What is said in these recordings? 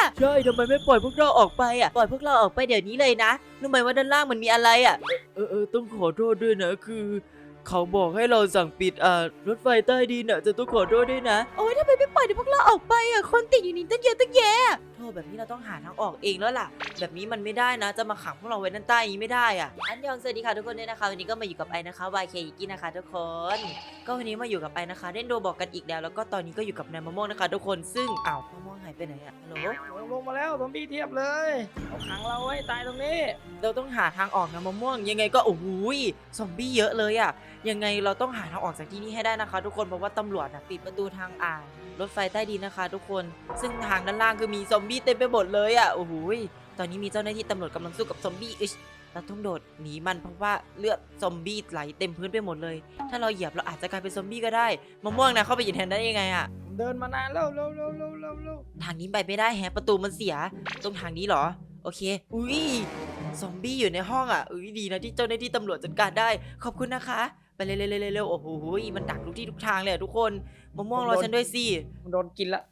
อะใช่ทำไมไม่ปล่อยพวกเราออกไปอะปล่อยพวกเราออกไปเดี๋ยวนี้เลยนะรู้ไหมว่าด้านล่างมันมีอะไรอะเออเออต้องขอโทษด้วยนะคือ เขาบอกให้เราสั่งปิดอ่ารถไฟใต้ดินอะจะต้องขอโทษด้วยนะ โอ้ยทำไมไม่ปล่อยเดี๋ยวพวกเราออกไปอะ คนติดอยู่นี่ตั้งเยอะตั้งแยะ โทษแบบนี้เราต้องหาทางออกเองแล้วล่ะ แบบนี้มันไม่ได้นะ จะมาขังพวกเราไว้ด้านใต้อย่างนี้ไม่ได้อะ อันยองสวัสดีค่ะทุกคนด้วยนะคะ วันนี้ก็มาอยู่กับไอนะคะ YK ยิกินะคะ ทุกคน ก็วันนี้มาอยู่กับไอนะคะเล่นโดบอกกันอีกแล้ว แล้วก็ตอนนี้ก็อยู่กับนายมะม่วงนะคะ ทุกคน ซึ่งอ้าวมะม่วงหายไปไหนอะฮัลโหลลงลงมาแล้วซอมบี้เทียบเลย เอาขังเราไว้ตายตรงนี้ เราต้องหาทางออกนะมะม่วง ยังไงก็โอ้โหยซอมบี้เยอะเลยอะ ยังไงเราต้องหาทางออกจากที่นี่ให้ได้นะคะ ทุกคน เพราะว่าตำรวจนะปิดประตูทางอ่างรถไฟใต้ดินนะคะ ทุกคน ซึ่งทางด้านล่างคือมีซอมบี้เต็มไปหมดเลยอะโอ้โหยตอนนี้มีเจ้าหน้าที่ตำรวจกำลังสู้กับซอมบี้อิชเราต้องโดดหนีมันเพราะว่าเลือดซอมบี้ไหลเต็มพื้นไปหมดเลย ถ้าเราเหยียบเราอาจจะกลายเป็นซอมบี้ก็ได้มะม่วงนะเข้าไปอยู่แทนได้ยังไงอะผมเดินมานานแล้วเร็วเร็วเร็วเร็วเร็วทางนี้ไปไม่ได้แฮะประตูมันเสีย ตรงทางนี้เหรอ โอเค อุ้ยซอมบี้อยู่ในห้องอะอุ้ยดีนะที่เจ้าหน้าที่ตำรวจจัดการได้ ขอบคุณนะคะ ไปเร็วๆๆๆๆโอ้โหมันดักทุกที่ทุกทางเลยอะทุกคนมะม่วงรอฉันด้วยสิมันโดนกินละ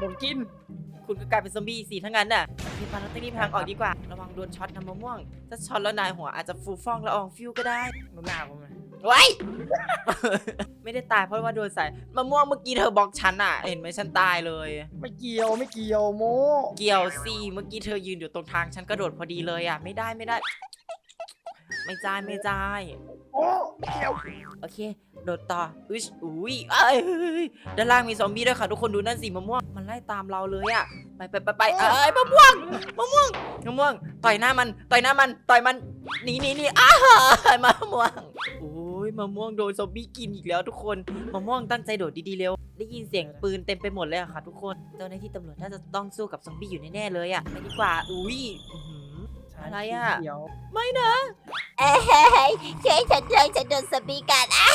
โดนกิน คุณก็กลายเป็นซอมบี้สิทั้งนั้นน่ะโอเคปาเราต้องรีบทางออกดีกว่า ระวังโดนช็อตนะมะม่วง ถ้าช็อตแล้วนายหัวอาจจะฟูฟ่องละอองฟิวก็ได้ดูหน้าผมเลยไว้ไม่ได้ตายเพราะว่าโดนใส่มะม่วงเมื่อกี้เธอบล็อกฉันอะ เห็นไหมฉันตายเลย ไม่เกี่ยวไม่เกี่ยวโม เกี่ยวสิเมื่อกี้เธอยืนอยู่ตรงทางฉันกระโดดพอดีเลยอะ ไม่ได้ไม่ได้ ไม่จ่ายไม่จ่ายโอ้เกี่ยวโอเค โดดต่ออุ้ยอุ้ยเอ้ยเฮ้ยเฮ้ยด้านล่างมีซอมบี้ด้วยค่ะ ทุกคนดูนั่นสิมะม่วงมันไล่ตามเราเลยอะไปไปไปไปเอ้ยมะม่วงมะม่วงมะม่วง ต่อยหน้ามัน ต่อยหน้ามัน ต่อยมันหนีหนีหนีอ้าวมะม่วงโอ้ยมะม่วงโดนซอมบี้กินอีกแล้วทุกคนมะม่วงตั้งใจโดดดีๆเร็วได้ยินเสียงปืนเต็มไปหมดเลยอะค่ะ ทุกคนเจ้าหน้าที่ตำรวจน่าจะต้องสู้กับซอมบี้อยู่แน่ๆเลยอะไปดีกว่าอุ้ย อื้อหืออะไรอะเกี่ยวไม่นะ เอ้ยช่วยฉันด้วยฉันโดนสปีกัดอะ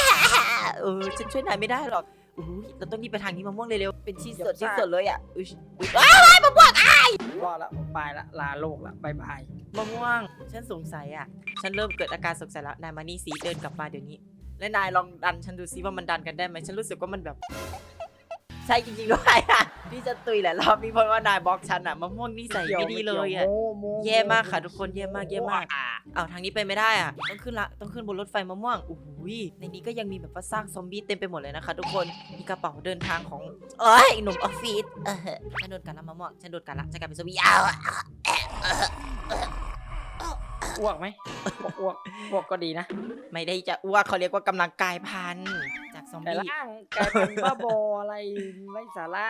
เออฉันช่วยนายไม่ได้หรอกอุ้ยเราต้องรีบไปทางนี้มะม่วงเร็วๆเป็นชิ้นสดชิ้นสดเลยอะอุ้ยอุ๊ยอ้าวรอดละผมไปละลาโลกละบายบายมะม่วง ฉันสงสัยอะ ฉันเริ่มเกิดอาการสงสัยแล้วนายมานี่สีเดินกลับมาเดี๋ยวนี้ และนายลองดันฉันดูซิว่ามันดันกันได้ไหมฉันรู้สึกว่ามันแบบ ใช่จริงๆด้วยอะพี่จะตุยแหละรอบนี้เพราะว่านายบล็อกฉันอะมะม่วงนี่ใส่ไม่ดีเลยอะโมโมแย่มากค่ะทุกคนแย่มากแย่มากเอาทางนี้ไปไม่ได้อะต้องขึ้นละต้องขึ้นบนรถไฟมะม่วงโอ้โหยในนี้ก็ยังมีแบบว่าซากซอมบี้เต็มไปหมดเลยนะคะ ทุกคนมีกระเป๋าเดินทางของเอ้ยหนุ่มออฟฟิศเออฉันโดนกันละมะม่วงฉันโดนกันละจะกลายเป็นซอมบี้อ้าวอ้วกไหมบอกอ้วกอ้วกก็ดีนะไม่ได้จะอ้วกเขาเรียกว่ากำลังกายพันธุ์ จากซอมแต่บี้ร่างกลายเป็นบ้าบออะไรไร้สาระ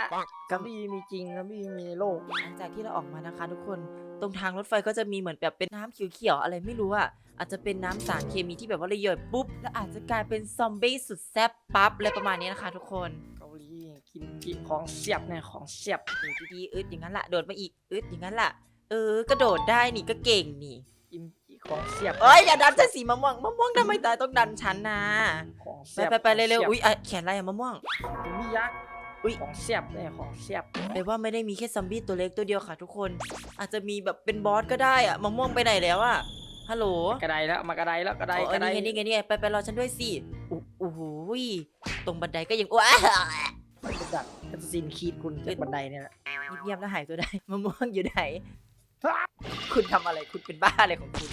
ซอมบี้มีจริงซอมบี้มีในโลก หลังจากที่เราออกมานะคะ ทุกคน ตรงทางรถไฟก็จะมีเหมือนแบบเป็นน้ำเขียวๆอะไรไม่รู้อะอาจจะเป็นน้ำสารเคมีที่แบบว่าระเบิดปุ๊บ แล้วอาจจะกลายเป็นซอมบี้สุดแซ่บปั๊บอะไรประมาณนี้นะคะ ทุกคน เกาหลีกินกินของเสียบเนี่ยของเสียบอยู่ดีๆอึดอย่างนั้นละโดดมาอีกอึดอย่างนั้นละเออ กระโดดได้นี่ก็เก่งนี่ กิน ของเสียบเอ้ยอย่าดันฉันสีมะม่วงมะม่วงทำไมตายต้องดันฉันนะของไปเสียบไปไปเร็วๆขงอุ้ยอะแขนอะไรอะมะม่วงเสียบมียักษ์อุ๊ย ของเสียบเนี่ยของเสียบแปลว่าไม่ได้มีแค่ซอมบี้ตัวเล็กตัวเดียวค่ะทุกคน อาจจะมีแบบเป็นบอสก็ได้อะมะม่วงไปไหนแล้วอะฮัลโหลกระไดแล้วมากระไดแล้วกระไดอ๋อกระไดนี่ไงนี่ไงนี่ไงไปไปรอฉันด้วยสิอู้โอ้โหยตรงบันไดก็ยังว้าจะดักจะซีนคีดคุณจากบันไดเนี่ยแหละเงียบๆแล้วหายตัวได้มะม่วงอยู่ไหน คุณทำอะไรคุณเป็นบ้าอะไรของคุณ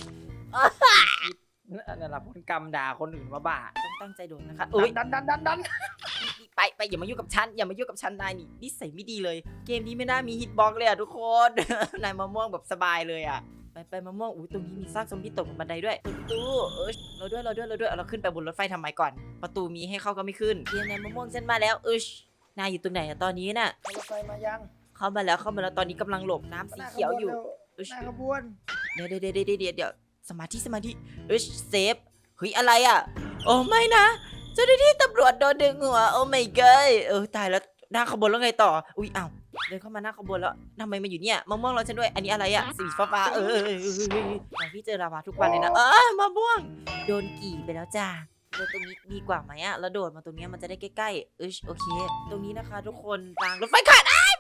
นั่นแหละผลกรรมด่าคนอื่นว่าบ้าต้องตั้งใจโดนนะคะอุ้ยดันดันดันดันไปไปอย่ามายุ่งกับฉันอย่ามายุ่งกับฉันนายนี่นิสัยไม่ดีเลย เกมนี้ไม่น่ามีฮิตบ็อกเลยอะทุกคนนายมะม่วงแบบสบายเลยอะไปไปมะม่วงอุ้ยตรงนี้มีซากซอมบี้ตกบนบันไดด้วยประตูเออเราด้วยเราด้วยเราด้วยเอาเราขึ้นไปบนรถไฟทำไมก่อน ประตูมีให้เข้าก็ไม่ขึ้นเกมนายมะม่วงฉันมาแล้วเอชนายอยู่ตรงไหนอะตอนนี้น่ะรถไฟมายังเข้ามาแล้วเข้ามาแล้วตอนนี้กำลังหลบน้ำสีเขียวอยู่ห เอิชน้าขบวนเดี๋ยวเดี๋ยวเดี๋ยวเดี๋ยวเดี๋ยวเดี๋ยวสมาธิสมาธิเอ้ยเซฟเฮ้ยอะไรอะ โอ้ไม่นะเจ้าหน้าที่ตำรวจโดนดึงหัวโอ้ไม่เกยเออตายแล้วหน้าขบวนแล้วไงต่อ อุ้ยอ้าวเดินเข้ามาหน้าขบวนแล้วทำไมมาอยู่เนี่ยมะม่วงรอฉันด้วย อันนี้อะไรอะสีฟ้าฟ้าๆเออเออเออเออเออเออพี่เจอลาวาทุกวันเลยนะ เออมะม่วง โดนกี่ไปแล้วจ้าเดินตรงนี้ดีกว่าไหมอะแล้วโดดมาตรงเนี้ยมันจะได้ใกล้ๆเออโอเค ตรงนี้นะคะ ทุกคนรางรถไฟขาดอ้าย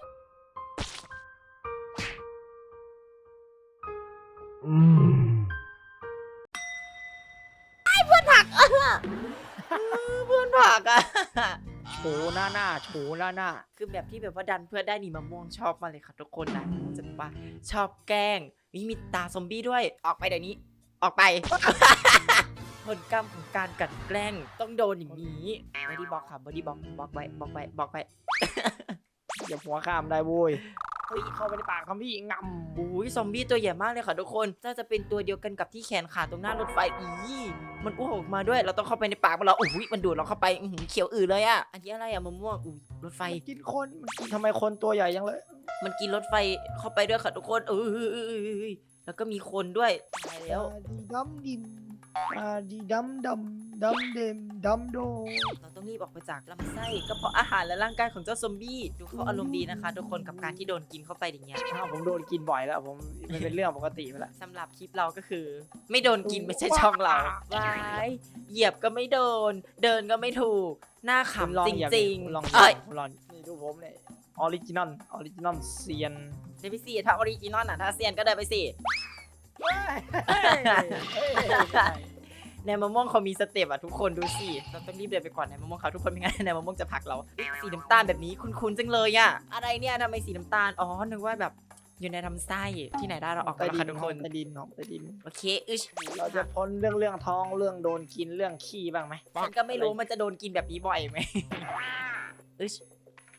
เพื่อนผลักอะเพื่อนผลักอะโดว์หน้าหน้าโชว์หน้าหน้าคือแบบที่แบบว่าดันเพื่อได้หนีมะม่วงชอบมากเลยค่ะทุกคนนะจะบอกว่าชอบแกล้งมีมีตาซอมบี้ด้วย ออกไปเดี๋ยวนี้ ออกไป ผลกรรมของการกลันแกล้งต้องโดนอย่างนี้บอดี้บอกค่ะบอดี้บอกบอกไว้บอกไว้บอกไว้อย่าหัวข้ามได้โว้ย เฮ้ยเข้าไปในปากคำพี่งำอุ้ยซอมบี้ตัวใหญ่มากเลยค่ะทุกคนน่าจะเป็นตัวเดียวกันกับที่แขนขาตรงหน้ารถไฟอีมันอ้วกออกมาด้วย เราต้องเข้าไปในปากมันแล้วอุ้ยมันดูดเราเข้าไปอื้อหือเขียวอือเลยอะอันนี้อะไรอะมะม่วงอุ้ยรถไฟ กินคนมันกินทำไมคนตัวใหญ่ยังเลย มันกินรถไฟเข้าไปด้วยค่ะทุกคนเออแล้วก็มีคนด้วยตายแล้ว ดีดำดิมอาดีดำดำ ดำเดมดำโดเราต้องรีบออกไปจากลำไส้ก็เพราะอาหารและร่างกายของเจ้าซอมบี้ดูเขาอารมณ์ดีนะคะทุกคนกับการที่โดนกินเข้าไปอย่างเงี้ยถ้าผมโดนกินบ่อยแล้วผมมันเป็นเรื่องปกติไปแล้วสำหรับคลิปเราก็คือ ไม่โดนกินไม่ใช่ช่องเราวายเหยียบก็ไม่โดน เดินก็ไม่ถูกหน้าคุณลขำองจอย่าริงคุณลองๆเอ้ยคุณลองนี่ดูผมเนี่ยออริจินอลออริจินอลเซียนเดวิซี่ถ้าออริจินอลน่ะถ้าเซียนก็เดินไปสิ ในมะม่วงเขามีสเต็ปอะทุกคนดูสิเราต้องรีบเดินไปก่อนในมะม่วงเขาทุกคนไม่งั้นในมะม่วงจะผลักเราเอ๊ะสีน้ำตาลแบบนี้คุ้นๆจังเลยอะอะไรเนี่ยทำไมสีน้ำตาลอ๋อนึกว่าแบบอยู่ในลำไส้ที่ไหนได้เราออกกันใต้แล้วดิค่ะนทุกขคองนใต้ดินของใต้ดิน โอเคอึชเราจะพ้นเรื่องเรื่องท้องเรื่องโดนกินเรื่องขี้บ้างไหมฉันก็ไม่รู้มันจะโดนกินแบบนี้บ่อยไหมอึช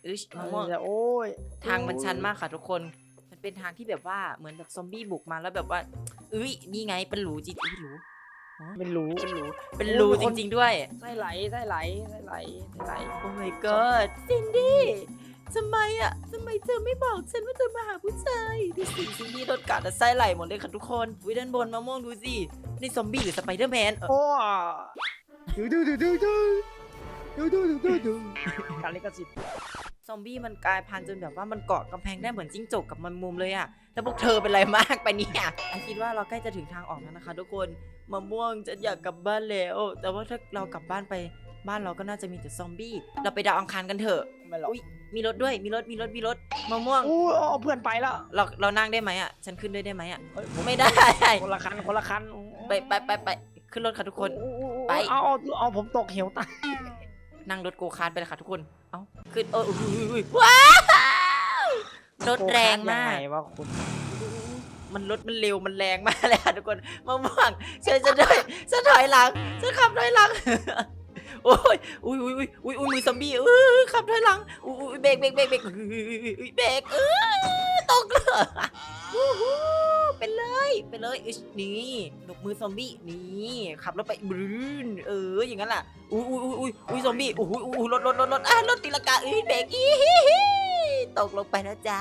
อึชมะม่วงโอ้ยทางมันชันมากค่ะทุกคน มันเป็นทางที่แบบว่าเหมือนแบบซอมบี้บุกมาแล้วแบบว่าเอ้ยนี่ไงเป็นหลูจริงอุ้ยหลู ไม่รู้เป็นหลูเป็นหลูจริง ๆ ด้วย ไส้ไหลไส้ไหลไส้ไหลไส้ไหล โอ้ my god ซินดี้ทำไมอะทำไมเธอไม่บอกฉันว่าเธอมาหาผู้ชายดูสิซินดี้โดนกัดแต่ไส้ไหลหมดเลยค่ะทุกคนวิด้านบนมะม่วงดูสินี่ซอมบี้หรือสไปเดอร์แมนเออโอ้ดูดูดูดูดูดูดูดูดูดูการลิขสิทธิ์ ซอมบี้มันกลายพันธุ์จนแบบว่ามันเกาะกำแพงได้เหมือนจิ้งจกกับมันมุมเลยอะแล้วพวกเธอเป็นไรมากไปเนี่ยไอคิดว่าเราใกล้จะถึงทางออกแล้วนะคะ ทุกคนมะม่วงจะอยากกลับบ้านแล้ว แต่ว่าถ้าเรากลับบ้านไปบ้านเราก็น่าจะมีแต่ซอมบี้ เราไปดาวอังคารกันเถอะไม่หรอกอุ๊ยมีรถด้วย มีรถ มีรถ มีรถมะม่วง อู้เอาเพื่อนไปแล้วเรา เรานั่งได้ไหมอะฉันขึ้นด้วยได้ไหมอะเฮ้ยไม่ได้ คนละคันคนละคันไปไปไปไปขึ้นรถค่ะทุกคน อู้อู้อู้ไป เอาเอาเอาผมตกเหวตาย นั่งรถโกคาร์ทไปเลยค่ะทุกคน เอ้าขึ้นเอออุ้ยอุ้ยอุ้ยว้าวรถแรงมากยังไงวะคุณมันรถมันเร็วมันแรงมากเลยค่ะทุกคนมะม่วงช่วยฉันด้วยฉันถอยหลังฉันขับถอยหลัง โอ้ยอุ้ยอุ้ยอุ้ยอุ้ยอุ้ยมือซอมบี้เออขับถอยหลังอุ้ยอุ้ยเบรกเบรกเบรกเบรกอุ้ยอุ้ยอุ้ยเบรกเออ ตกเลยวู้ฮู้เป็นเลยเป็นเลยอิชนี่หลบมือซอมบี้นี่ขับรถไปบรืนเอออย่างนั้นแหละอุ้ยอุ้ยอุ้ยอุ้ยอุ้ยซอมบี้อุ้ยอุ้ยรถรถรถรถอะรถตีลังกาอุ้ยเบรกอีฮิฮิตกลงไปแล้วจ้า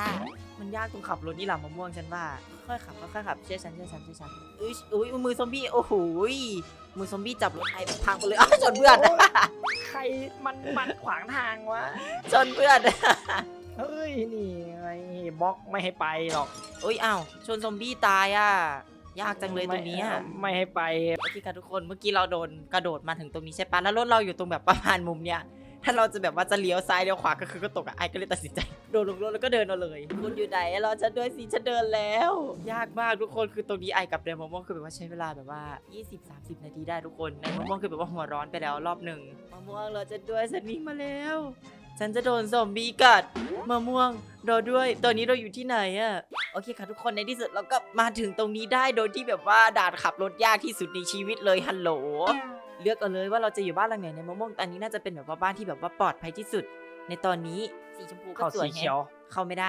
มันยากตรงขับรถนี่แหละมะม่วงฉันว่าค่อยๆขับค่อยๆขับเชื่อฉันเชื่อฉันเชื่อฉันอุ้ยอุ้ยมือซอมบี้โอ้โหยมือซอมบี้จับรถไอ้พังไปเลยอ้าวชนเพื่อนใครมันมันขวางทางวะชนเพื่อน เฮ้ยนี่ไงบล็อกไม่ให้ไปหรอกอุ้ยอ้าวชนซอมบี้ตายอะ ยากจังเลยตรงเนี้ย ไม่ไม่ให้ไปโอเคค่ะทุกคนเมื่อกี้เราโดนกระโดดมาถึงตรงนี้ใช่ปะแล้วรถเราอยู่ตรงแบบประมาณมุมเนี้ยถ้าเราจะแบบว่าจะเลี้ยวซ้ายเลี้ยวขวาก็คือก็ตกอะไอ้ก็เลยตัดสินใจโดดลงรถแล้วก็เดินเอาเลยคุณอยู่ไหนรอฉันด้วยสิฉันเดินแล้ว ยากมากทุกคนคือตรงนี้ไอ้กับเดนมะม่วงคือแบบว่าใช้เวลาแบบว่า 20-30 นาทีได้ทุกคนในมะม่วงคือแบบว่าหัวร้อนไปแล้วรอบหนึ่งมะม่วงรอฉันด้วยฉันวิ่งมาแล้ว ฉันจะโดนซอมบี้กัดมะม่วงรอด้วย ตอนนี้เราอยู่ที่ไหนอะโอเคค่ะทุกคนในที่สุดเราก็มาถึงตรงนี้ได้โดยที่แบบว่าด่านขับรถยากที่สุดในชีวิตเลยฮัลโหล เลือกเอาเลยว่าเราจะอยู่บ้านหลังไหนในมะม่วงอันนี้น่าจะเป็นแบบว่าบ้านที่แบบว่าปลอดภัยที่สุด ในตอนนี้สีชมพูก็สวยแฮะเขียวเข้าไม่ได้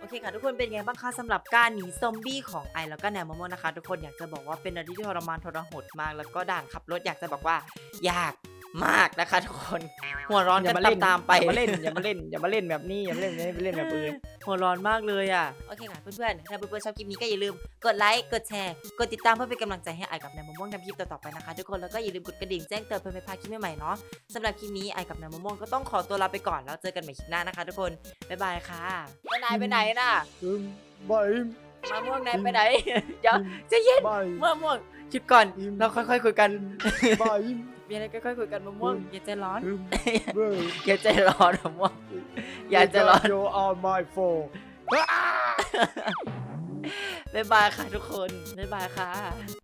โอเคค่ะทุกคนเป็นไงบ้างคะสำหรับการหนีซอมบี้ของไอแล้วก็แนวมะม่วงนะคะ ทุกคนอยากจะบอกว่าเป็นอะไรที่ทรมานทรหดมากแล้วก็ด่านขับรถอยากจะบอกว่ายาก มากนะคะทุกคน หัวร้อนอย่ากันมาเล่นตามๆไปอย่ามาเล่นอย่ามาเล่นอย่ามาเล่นแบบนี้อย่ามาเล่นอย่ามาเล่นแบบอื่นหัวร้อนมากเลยอะโอเคค่ะเพื่อนๆถ้าเพื่อนๆชอบคลิปนี้ก็อย่าลืมกดไลค์กดแชร์กดติดตามเพื่อเป็นกำลังใจให้ไอกับนายมะม่วงทำคลิปต่อๆไปนะคะทุกคนแล้วก็อย่าลืมกดกระดิ่งแจ้งเตือนเพื่อไม่พลาดคลิปใหม่ๆเนาะสำหรับคลิปนี้ไอกับนายมะม่วงก็ต้องขอตัวลาไปก่อนแล้วเจอกันใหม่คลิปหน้านะคะทุกคนบ๊ายบายค่ะไปไหนไปไหนน่ะอืมบายมะม่วงนายไปไหนเดี๋ยวใจะเย็นบายมะม่วง หยุดก่อนเราค่อยๆคุยกัน บายมีอะไรค่อยๆคุยกันมะม่วงอย่าใจร้อนอืมเว้ยอย่าใจร้อนมะม่วงอย่าใจร้อน โย on my phone บ๊ายบายค่ะทุกคนบ๊ายบายค่ะ